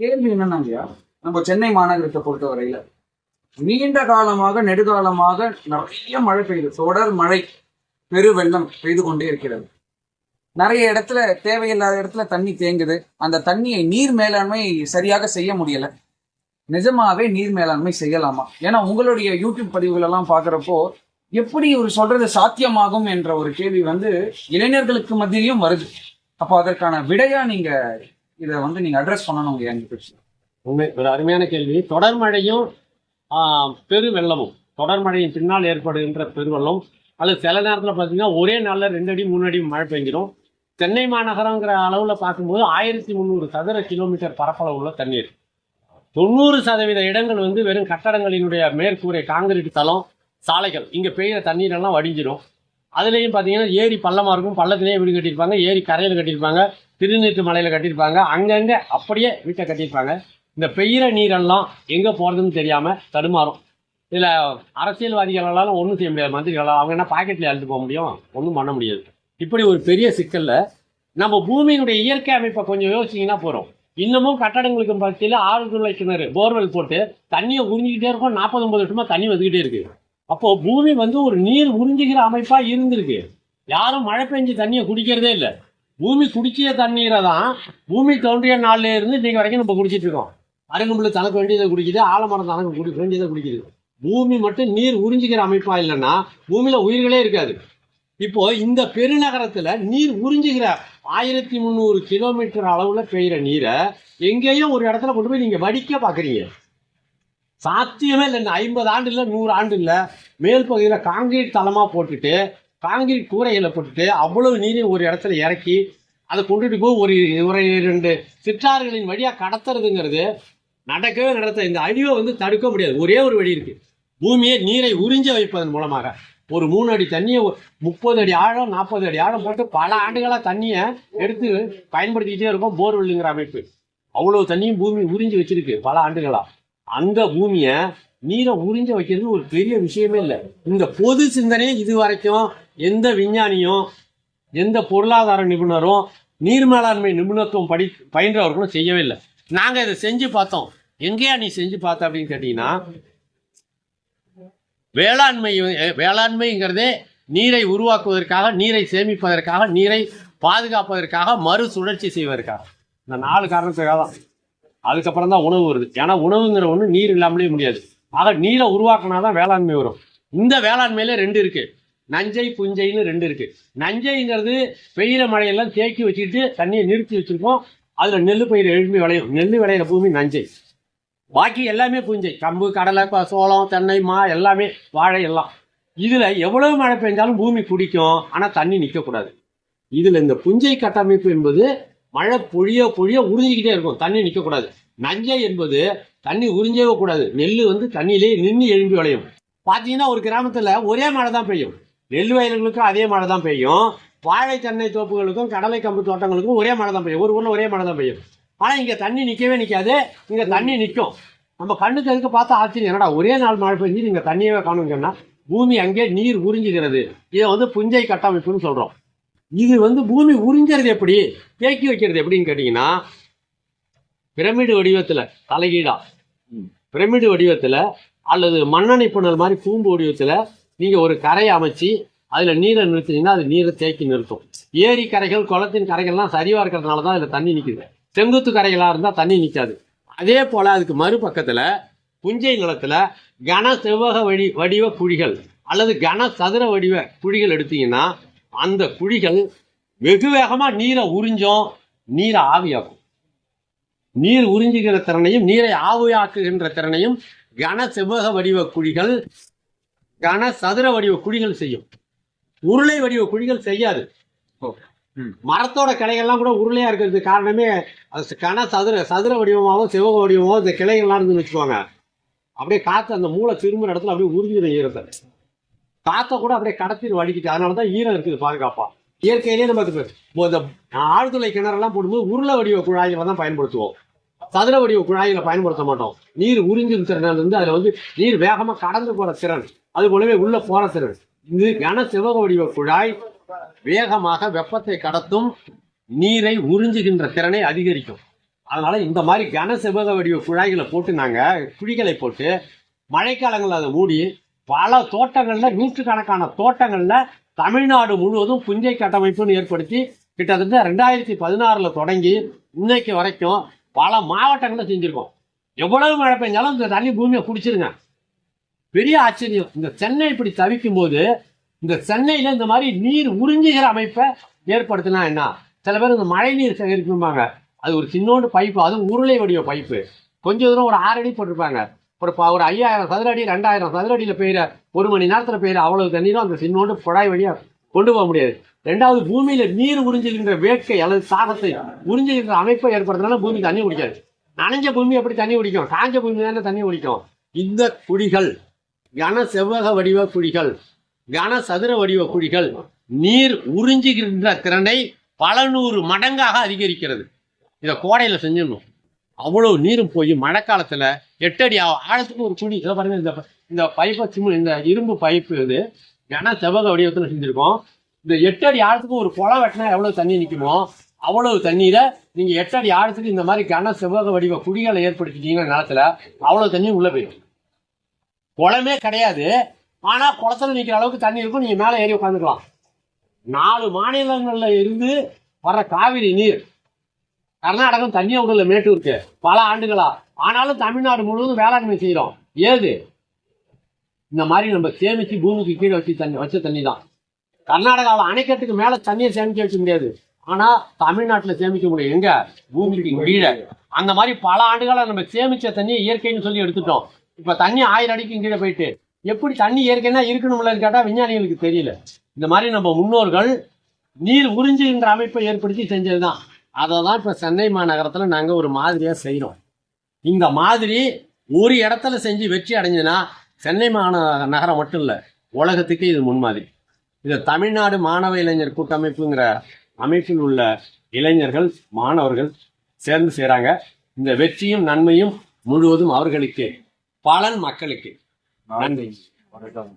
கேள்வி என்னன்னாங்கய்யா? நம்ம சென்னை மாநகரத்தை பொறுத்தவரையில நீண்ட காலமாக நெடுகாலமாக நிறைய மழை பெய்யுது தொடர் மழை பெரு வெள்ளம் பெய்து கொண்டே இருக்கிறது. நிறைய இடத்துல தேவையில்லாத இடத்துல தண்ணி தேங்குது. அந்த தண்ணியை நீர் மேலாண்மை சரியாக செய்ய முடியல. நிஜமாவே நீர் மேலாண்மை செய்யலாமா? ஏன்னா உங்களுடைய யூடியூப் பதிவுகள் எல்லாம் பாக்குறப்போ எப்படி ஒரு சொல்றது சாத்தியமாகும் என்ற ஒரு கேள்வி வந்து இளைஞர்களுக்கு மத்தியிலையும் வருது. அப்போ அதற்கான விடையா நீங்க இதை வந்து நீங்க அட்ரஸ் பண்ணணும் என்கிட்ட. உண்மை ஒரு அருமையான கேள்வி. தொடர் மழையும் பெருவெள்ளமும் பெரு வெள்ளமும் தொடர் மழையின் பின்னால் ஏற்படுகின்ற பெருவெள்ளம் அல்லது சில நேரத்தில் பார்த்தீங்கன்னா ஒரே நாளில் ரெண்டு அடி மூணு அடி மழை பெஞ்சிடும் சென்னை மாநகரங்கிற அளவில் பார்க்கும்போது ஆயிரத்தி முந்நூறு சதுர கிலோமீட்டர் பரப்பளவு உள்ள தண்ணீர். தொண்ணூறு சதவீத இடங்கள் வந்து வெறும் கட்டடங்களினுடைய மேற்கூரை காங்கிரீட் தளம் சாலைகள். இங்கே பெய்கிற தண்ணீரெல்லாம் வடிஞ்சிடும் அதுலேயும் பார்த்தீங்கன்னா ஏரி பள்ளமாக இருக்கும். பள்ளத்திலேயே வீடு கட்டியிருப்பாங்க. ஏரி கரையில் கட்டியிருப்பாங்க. திருநீற்று மலையில் கட்டியிருப்பாங்க. அங்கங்கே அப்படியே வீட்டை கட்டியிருப்பாங்க. இந்த பெய்கிற நீரெல்லாம் எங்கே போகிறதுன்னு தெரியாமல் தடுமாறும். இதில் அரசியல்வாதிகளாலும் ஒன்றும் செய்ய முடியாது. மந்திரிகளால். அவங்க என்ன பாக்கெட்டில் எழுந்து போக முடியும்? ஒன்றும் பண்ண முடியாது. இப்படி ஒரு பெரிய சிக்கலில் நம்ம பூமியினுடைய இயற்கை அமைப்பை கொஞ்சம் யோசிச்சிங்கன்னா போகிறோம் இன்னமும் கட்டடங்களுக்கு பக்கத்தில் ஆறு துளை கிணறு போர்வெல் போட்டு தண்ணியை உறிஞ்சிக்கிட்டே இருக்கும். நாற்பது ஒன்பது வருஷமாக தண்ணி வந்துக்கிட்டே இருக்குது அப்போ பூமி வந்து ஒரு நீர் உறிஞ்சுகிற அமைப்பா இருந்திருக்கு. யாரும் மழை பெஞ்சு தண்ணியை குடிக்கிறதே இல்லை. பூமி குடிச்சிய தண்ணீரை தான் பூமி தோன்றிய நாள்ல இருந்து இன்னைக்கு வரைக்கும் நம்ம குடிச்சிட்டு இருக்கோம். அருகம்புல் தனக்கு வேண்டியதை குடிக்குது ஆலமரம் தனக்கு குடி வேண்டியதை குடிக்குது. பூமி மட்டும் நீர் உறிஞ்சிக்கிற அமைப்பா இல்லைன்னா பூமியில உயிர்களே இருக்காது. இப்போ இந்த பெருநகரத்துல நீர் உறிஞ்சுகிற ஆயிரத்தி முந்நூறு கிலோமீட்டர் அளவுல பெய்யுற நீரை எங்கேயோ ஒரு இடத்துல கொண்டு போய் நீங்க வடிக்க பாக்குறீங்க. சாத்தியமே இல்லை இந்த ஐம்பது ஆண்டு இல்லை நூறு ஆண்டு இல்லை. மேல் பகுதியில் காங்கிரீட் தளமாக போட்டுட்டு காங்கிரீட் கூரைகளை போட்டுட்டு அவ்வளவு நீரையும் ஒரு இடத்துல இறக்கி அதை கொண்டுட்டு போய் ஒரு ஒரு ரெண்டு சிற்றாறுகளின் வழியாக கடத்துறதுங்கிறது நடக்கவே நடத்த இந்த அழிவை வந்து தடுக்க முடியாது. ஒரே ஒரு வழி இருக்குது பூமியை நீரை உறிஞ்ச வைப்பதன் மூலமாக. ஒரு மூணு அடி தண்ணியை முப்பது அடி ஆழம் நாற்பது அடி ஆழம் போட்டு பல ஆண்டுகளாக தண்ணியை எடுத்து பயன்படுத்திக்கிட்டே இருக்கும். போர்வெல்லுங்கிற அமைப்பு. அவ்வளோ தண்ணியும் பூமி உறிஞ்சி வச்சிருக்கு பல ஆண்டுகளாக அந்த பூமியை நீரை உறிஞ்ச வைக்கிறது ஒரு பெரிய விஷயமே இல்லை. இந்த பொது சிந்தனையே இது வரைக்கும் எந்த விஞ்ஞானியும் எந்த பொருளாதார நிபுணரும் நீர் மேலாண்மை நிபுணத்துவம் படி பயின்றவர்களும் செய்யவே இல்லை. நாங்கள் இதை செஞ்சு பார்த்தோம். எங்கேயா நீ செஞ்சு பார்த்த அப்படின்னு கேட்டீங்கன்னா வேளாண்மை வேளாண்மைங்கிறதே நீரை உருவாக்குவதற்காக நீரை சேமிப்பதற்காக நீரை பாதுகாப்பதற்காக மறுசுழற்சி செய்வதற்காக. இந்த நாலு காரணத்துக்காக தான் அதுக்கப்புறம் தான் உணவு வருது. ஏன்னா உணவுங்கிற ஒன்று நீர் இல்லாமலே முடியாது. ஆக நீரை உருவாக்கினா தான் வேளாண்மை வரும். இந்த வேளாண்மையில ரெண்டு இருக்கு. நஞ்சை புஞ்சைன்னு ரெண்டு இருக்கு. நஞ்சைங்கிறது பெய்கிற மழையெல்லாம் தேக்கி வச்சுக்கிட்டு தண்ணியை நிறுத்தி வச்சிருக்கோம். அதுல நெல் பயிர் எழுப்பி விளையும். நெல் விளையிற பூமி நஞ்சை. பாக்கி எல்லாமே புஞ்சை. கம்பு கடலை சோளம் தென்னை மா எல்லாமே வாழை எல்லாம். இதுல எவ்வளவு மழை பெஞ்சாலும் பூமி குடிக்கும். ஆனா தண்ணி நிற்கக்கூடாது இதுல இந்த புஞ்சை கட்டமைப்பு என்பது மழை பொழிய பொழிய உறிஞ்சிக்கிட்டே இருக்கும். தண்ணி நிற்கக்கூடாது நஞ்சை என்பது தண்ணி உறிஞ்சவே கூடாது. நெல் வந்து தண்ணியிலே நின்று எழும்பி விளையும். பார்த்தீங்கன்னா ஒரு கிராமத்தில் ஒரே மழை தான் பெய்யும். நெல் வயல்களுக்கும் அதே மழை தான் பெய்யும். வாழை தென்னை தோப்புகளுக்கும் கடலை கம்பு தோட்டங்களுக்கும் ஒரே மழை தான் பெய்யும். ஒரு ஊரில் ஒரே மழை தான் பெய்யும். ஆனால் இங்கே தண்ணி நிற்கவே நிற்காது இங்கே தண்ணி நிற்கும் நம்ம கண்ணுக்கு எதுக்கு பார்த்தா ஆச்சரியம். என்னடா ஒரே நாள் மழை பெஞ்சு நீங்கள் தண்ணியவே காணுங்கன்னா பூமி அங்கே நீர் உறிஞ்சுகிறது. இதை வந்து புஞ்சை கட்டமைப்புன்னு சொல்கிறோம் இது வந்து பூமி உறிஞ்சறது எப்படி? தேக்கி வைக்கிறது எப்படின்னு கேட்டீங்கன்னா பிரமிடு வடிவத்துல தலைகீழா. பிரமிடு வடிவத்துல அல்லது மண்ணெண்ணை புனல் மாதிரி கூம்பு வடிவத்துல நீங்க ஒரு கரையை அமைச்சு அதுல நீரை நிறுத்தினீங்கன்னா அது நீரை தேக்கி நிறுத்தும். ஏரி கரைகள் குளத்தின் கரைகள்லாம் சரிவா இருக்கிறதுனால தான் இதுல தண்ணி நிக்குது. செங்குத்து கரைகளா இருந்தா தண்ணி நிக்காது. அதே போல அதுக்கு மறுபக்கத்துல புஞ்சை நிலத்துல கன செவ்வக வடி வடிவ குழிகள் அல்லது கன சதுர வடிவ குழிகள் எடுத்தீங்கன்னா அந்த குழிகள் வெகு வேகமா நீரை உறிஞ்சும் நீரை ஆவியாக்கும். நீர் உறிஞ்சுகிற திறனையும் நீரை ஆவியாக்குகின்ற திறனையும் கன செவ்வக வடிவ குழிகள் கன சதுர வடிவ குழிகள் செய்யும். உருளை வடிவ குழிகள் செய்யாது. மரத்தோட கிளைகள்லாம் கூட உருளையா இருக்கிறதுக்கு காரணமே அது கன சதுர சதுர வடிவமாவோ செவ்வக வடிவமாவோ இந்த கிளைகள்லாம் இருந்துன்னு வச்சுக்கோங்க. அப்படியே காத்து அந்த மூளை திரும்புற இடத்துல அப்படியே உறிஞ்சிடும் ஈரத்தை காற்றை கூட அப்படியே கடத்திட்டு வடிக்கிட்டு அதனால தான் ஈரம் இருக்குது பாதுகாப்பா. இயற்கையிலேயே நம்ம இந்த ஆழ்துளை கிணறெல்லாம் போடும்போது உருளை வடிவ குழாய்களை தான் பயன்படுத்துவோம். சதுர வடிவ குழாய்களை பயன்படுத்த மாட்டோம். நீர் உறிஞ்சும் திறனால வந்து அதுல வந்து நீர் வேகமா கடந்து போற திறன் அது போலவே உள்ள போற திறன். இது கன சிவக வடிவ குழாய் வேகமாக வெப்பத்தை கடத்தும் நீரை உறிஞ்சுகின்ற திறனை அதிகரிக்கும். அதனால இந்த மாதிரி கன செவ்வக வடிவ குழாய்களை போட்டு நாங்கள் குழிகளை போட்டு மழைக்காலங்களில் அதை மூடி பல தோட்டங்களில் நூற்றுக்கணக்கான தோட்டங்களில் தமிழ்நாடு முழுவதும் புஞ்சை கட்டமைப்புன்னு ஏற்படுத்தி கிட்டத்தட்ட ரெண்டாயிரத்தி பதினாறில் தொடங்கி இன்னைக்கு வரைக்கும் பல மாவட்டங்களில் செஞ்சுருக்கோம். எவ்வளவு மழை பெஞ்சாலும் இந்த தண்ணி பூமியை பிடிச்சிருங்க. பெரிய ஆச்சரியம். இந்த சென்னை இப்படி தவிக்கும் போது இந்த சென்னையில் இந்த மாதிரி நீர் உறிஞ்சுகிற அமைப்பை ஏற்படுத்தினா என்ன? சில பேர் இந்த மழை நீர் சேகரிப்பும்பாங்க அது ஒரு சின்னோண்டு பைப்பு அதுவும் உருளை வடிவ பைப்பு. கொஞ்ச தூரம் ஒரு ஆறு அடி போட்டிருப்பாங்க. ஒரு ஒரு ஐயாயிரம் சதுர அடி ரெண்டாயிரம் சதுர அடியில ஒரு மணி நேரத்தில் பெய்கிற அவ்வளவு தண்ணீரும் அந்த சின்னோண்டு குழாய் வழியாக கொண்டு போக முடியாது. ரெண்டாவது பூமியில நீர் உறிஞ்சுகின்ற வேட்கை அல்லது சாதத்தை உறிஞ்சுகின்ற அமைப்பை ஏற்படுறதுனால பூமி தண்ணி குடிக்காது. நனைஞ்ச பூமி எப்படி தண்ணி குடிக்கும்? காஞ்ச பூமி தானே தண்ணி குடிக்கும். இந்த குழிகள் கன செவ்வக வடிவ குழிகள் கன சதுர வடிவ குழிகள் நீர் உறிஞ்சுகின்ற திறனை பல நூறு மடங்காக அதிகரிக்கிறது. இதை கோடையில் செஞ்சிடணும். அவ்வளவு நீரும் போய் மழைக்காலத்துல எட்டடி அடி ஆழத்துக்கு ஒரு குழி. இதை பாருங்க இந்த இந்த பைப்பை சிம்மு இந்த இரும்பு பைப்பு இது கன செவ்வக வடிவத்தில் செஞ்சிருக்கோம். இந்த எட்டடி ஆழத்துக்கு ஒரு குளம் வெட்டினா எவ்வளவு தண்ணி நிற்குமோ அவ்வளவு தண்ணீரை நீங்க எட்டடி ஆழத்துக்கு இந்த மாதிரி கன செவ்வக வடிவ குழிகளை ஏற்படுத்திட்டீங்கன்னா நிலத்துல அவ்வளவு தண்ணி உள்ள போயிடும். குளமே கிடையாது. ஆனா குளத்துல நிக்கிற அளவுக்கு தண்ணி இருக்கும். நீங்க மேலே ஏறி உட்காந்துக்கலாம் நாலு மாநிலங்கள்ல இருந்து வர்ற காவிரி நீர் கர்நாடகம் தண்ணியை விடல மேட்டூருக்கு பல ஆண்டுகளா. ஆனாலும் தமிழ்நாடு முழுவதும் வேளாண்மை செய்கிறோம் ஏது? இந்த மாதிரி நம்ம சேமிச்சு பூமிக்கு கீழே வச்சு தண்ணி வச்ச தண்ணி தான் கர்நாடகாவில் அணைக்கட்டுக்கு மேலே தண்ணியை சேமிக்க வைக்க முடியாது. ஆனால் தமிழ்நாட்டில் சேமிக்க முடியும் எங்க? பூமிக்கு கீழே. அந்த மாதிரி பல ஆண்டுகளாக நம்ம சேமிச்ச தண்ணியை இயற்கைன்னு சொல்லி எடுத்துட்டோம். இப்போ தண்ணி ஆயிரம் அடிக்கும் கீழே போயிட்டு. எப்படி தண்ணி இயற்கைன்னா இருக்கணும்லன்னு கேட்டால் விஞ்ஞானிகளுக்கு தெரியல. இந்த மாதிரி நம்ம முன்னோர்கள் நீர் உறிஞ்சுகின்ற அமைப்பை ஏற்படுத்தி செஞ்சது தான் அதை தான் இப்போ சென்னை மாநகரத்தில் நாங்கள் ஒரு மாதிரியாக செய்கிறோம் இந்த மாதிரி ஒரு இடத்துல செஞ்சு வெற்றி அடைஞ்சதுன்னா சென்னை மாநகரம் மட்டும் இல்லை உலகத்துக்கு இது முன்மாதிரி. இதை தமிழ்நாடு மாணவ இளைஞர் கூட்டமைப்புங்கிற அமைப்பில் உள்ள இளைஞர்கள் மாணவர்கள் சேர்ந்து செய்கிறாங்க இந்த வெற்றியும் நன்மையும் முழுவதும் அவர்களுக்கு பலன் மக்களுக்கு. நன்றி. வணக்கம்.